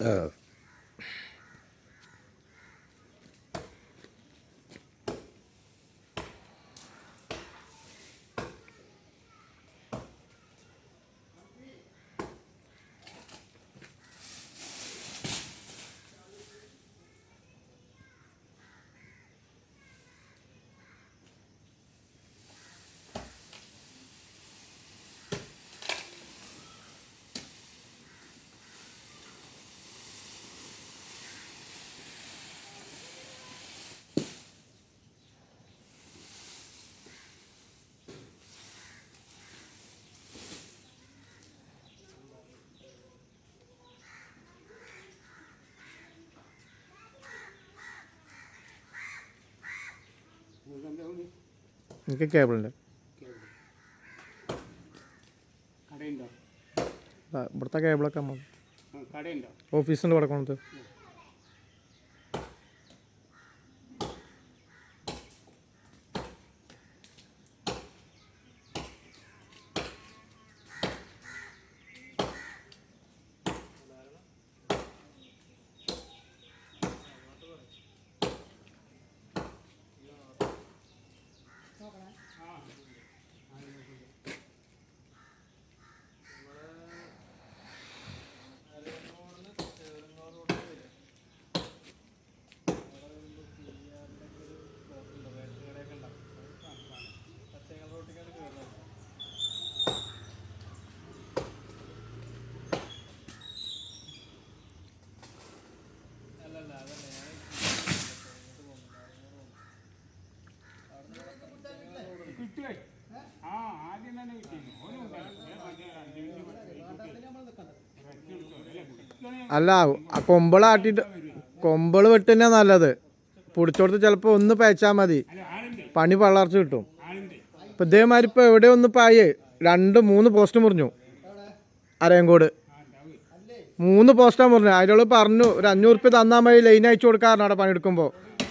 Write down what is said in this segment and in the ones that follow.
ആ എനിക്ക് കേബിളുണ്ട് ഇവിടുത്തെ കേബിളൊക്കെ നമ്മൾ ആ, കടയുണ്ടോ? എടുത്തോ. അല്ലേ, കൊമ്പളാട്ടിട്ട് കൊമ്പൾ വെട്ടുതന്നെ നല്ലത്. പൊടിച്ചോടത്ത് ചിലപ്പോൾ ഒന്ന് പേച്ചാൽ മതി. പണി പള്ളർച്ച കിട്ടും. ഇപ്പം ഇതേമാതിരി ഇപ്പോൾ എവിടെ ഒന്ന് പായേ? രണ്ട് മൂന്ന് പോസ്റ്റ് മുറിഞ്ഞു. അരയങ്കോട്. മൂന്ന് പോസ്റ്റാ മുറിഞ്ഞു. അതിനോട് പറഞ്ഞു ഒരു അഞ്ഞൂറ് റുപ്യ തന്നാൽ മതി ലൈൻ അയച്ചു കൊടുക്കാറുണ്ട് അവിടെ പണിയെടുക്കുമ്പോൾ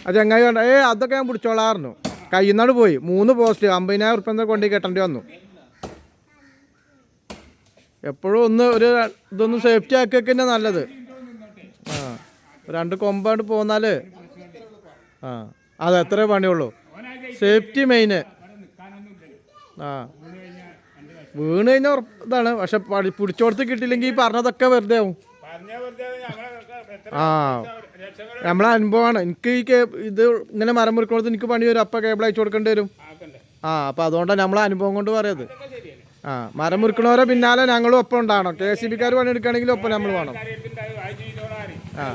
അത് ചങ്ങായി ഏ അതൊക്കെ ഞാൻ പിടിച്ചോളാറുന്നു കയ്യിൽ നിന്നാണ് പോയി. മൂന്ന് പോസ്റ്റ് അമ്പതിനായിരം റുപ്യ കൊണ്ടേ കെട്ടേണ്ടി വന്നു. എപ്പോഴും ഒന്ന് ഒരു ഇതൊന്ന് സേഫ്റ്റി ആക്കിയൊക്കെ തന്നെ നല്ലത്. ആ രണ്ട് കൊമ്പാണ്ട് പോന്നാൽ ആ അത് എത്ര പണിയുള്ളൂ. സേഫ്റ്റി മെയിന് ആ വീണ് കഴിഞ്ഞാൽ ഇതാണ്. പക്ഷെ പടി- പിടിച്ചോടത്ത് കിട്ടിയില്ലെങ്കിൽ ഈ പറഞ്ഞതൊക്കെ വെറുതെ ആവും. ആ നമ്മളെ അനുഭവമാണ്. എനിക്ക് ഈ ഇത് ഇങ്ങനെ മരം മുറിക്കുന്നത് എനിക്ക് പണി വരും. അപ്പം കേബിൾ അയച്ചു കൊടുക്കേണ്ടി വരും. ആ അപ്പം അതുകൊണ്ടാണ് നമ്മളെ അനുഭവം കൊണ്ട് പറയത്. ആ മരം മുറിക്കണവരെ പിന്നാലെ ഞങ്ങളും ഒപ്പം ഉണ്ടാവണം. കെ സി ബിക്കാർ പണിയെടുക്കുകയാണെങ്കിലും ഒപ്പം നമ്മൾ വേണം. ഇപ്പൊ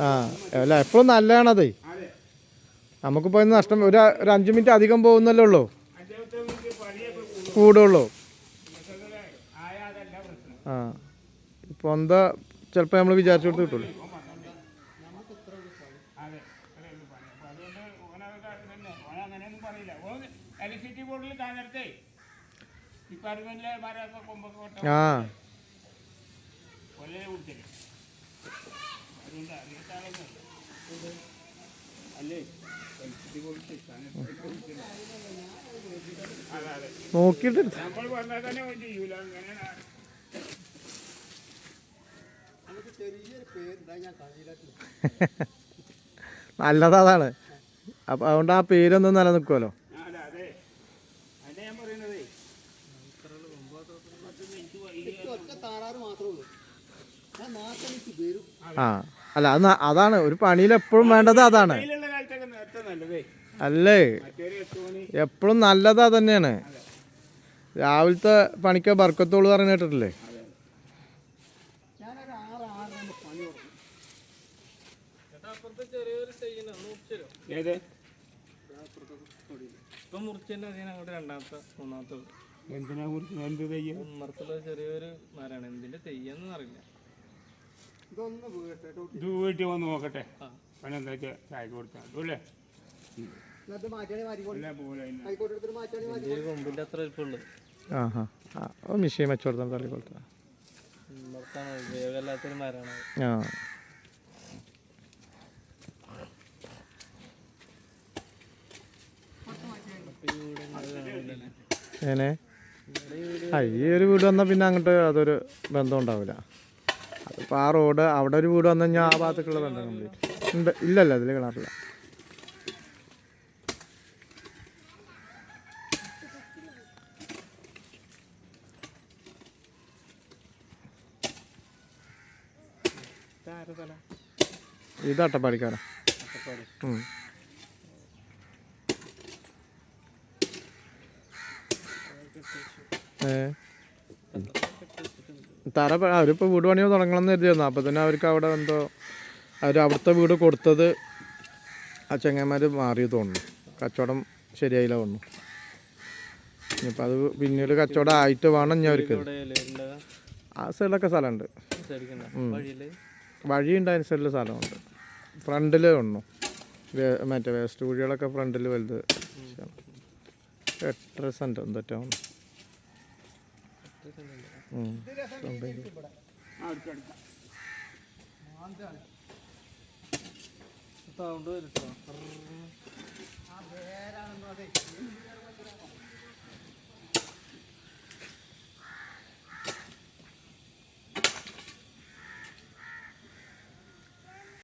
ആ അല്ല എപ്പോഴും നല്ലതാണത്. നമുക്കിപ്പോ ഇന്ന് നഷ്ടം ഒരു ഒരു അഞ്ച് മിനിറ്റ് അധികം പോകുന്നല്ലേ ഉള്ളൂ. കൂടുള്ളൂ. ആ. ഇപ്പോൾ എന്താ ചിലപ്പോൾ നമ്മൾ വിചാരിച്ചു കൊടുത്ത് കിട്ടുള്ളൂ അതെ അത്രേ ഉള്ളൂ പണി അപ്പൊ അതുകൊണ്ട് ഓനതൊക്കെ തന്നെ ഓൻ അങ്ങനെയൊന്നും പറയില്ല ഓൻ ഈ കാഞ്ഞിടത്തേ ഡിപ്പാർട്ട്മെന്റിലെ മരമൊക്കെ കൊമ്പൊക്കെ കൊട്ട ആ. അതുകൊണ്ട് അല്ലേ. നോക്കിയിട്ട് നമ്മൾ പറഞ്ഞാൽ തന്നെ ഓൻ ചെയ്യൂല. അങ്ങനെയാണ് നല്ലത് അതാണ്. അപ്പം അതുകൊണ്ട് ആ പേരൊന്നും നിലനിൽക്കുമല്ലോ അതെ അതെ അതെ ഞാൻ പറയുന്നതേ ആ അല്ല അത് അതാണ്. ഒരു പണിയിൽ എപ്പോഴും വേണ്ടത് അതാണ്. അല്ലേ? എപ്പോഴും നല്ലത് അത് തന്നെയാണ്. രാവിലത്തെ പണിക്ക് ബർക്കത്തോൾ പറഞ്ഞു കേട്ടിട്ടില്ലേ? ഏത്? ഇപ്പൊ മുറിച്ചതിന്റെ അതിന് അങ്ങോട്ട് രണ്ടാമത്തെ മൂന്നാമത്തെ. എന്തിനാ കുറിച്ച് എന്ത് തെയ്യം? ഉമ്മറത്തുള്ള ചെറിയൊരു മരമാണ് എന്തിന്റെ തെയ്യെന്ന് അറിയില്ല. ഇത് വീട്ടിൽ വന്ന് നോക്കട്ടെ. പണി എന്താ വെച്ചാൽ ചായ കൊടുത്താൽ അല്ലേ അല്ല പോലെ ഇതിന്റെ ഒരു കൊമ്പിന്റെ അത്ര വലിപ്പമുള്ളു. ആ ഹാ ആ മിഷീൻ വെച്ച് കൊടുത്താൽ തള്ളി കൊടുത്താൽ ഉമ്മർത്താണ് ഉപയോഗമില്ലാത്തൊരു മരമാണ് ആ. അപ്പൊ ആ ഈ ഒരു വീട് വന്നാൽ പിന്നെ അങ്ങോട്ട് അതൊരു ബന്ധം ഉണ്ടാവില്ല അതിപ്പോൾ ആ റോഡ് അവിടെ ഒരു വീട് വന്നു കഴിഞ്ഞാൽ ആ ഭാഗത്തേക്കുള്ള ബന്ധം കംപ്ലീറ്റ് ഉണ്ട് ഇല്ലല്ല അതിൽ കിണറില്ല. ഇത് അട്ടപ്പാടിക്കാരാ. അട്ടപ്പാടി ഉം. ഏ തറ അവരിപ്പോൾ വീട് പണിയോ തുടങ്ങണം എന്ന് കരുതിയിരുന്നു അപ്പോൾ തന്നെ അവർക്ക് അവിടെ എന്തോ അവർ അവിടുത്തെ വീട് കൊടുത്തത് ആ ചെങ്ങന്മാർ മാറി തോന്നുന്നു. കച്ചവടം ശരിയായില്ല തോന്നുന്നു. ഇനിയിപ്പോൾ അത് പിന്നീട് കച്ചവടം ആയിട്ട് വേണം ഞാൻ അവർക്ക്. ആ സൈഡിലൊക്കെ സ്ഥലമുണ്ട്. വഴിയുണ്ട് അതിന് സൈഡിൽ സ്ഥലമുണ്ട്. ഫ്രണ്ടിൽ വേ- മറ്റേ വേസ്റ്റ് കുഴികളൊക്കെ ഫ്രണ്ടിൽ വലുത്. എട്ടര സെന്റ് എന്തൊറ്റാണ് സൗണ്ട് വരട്ടോ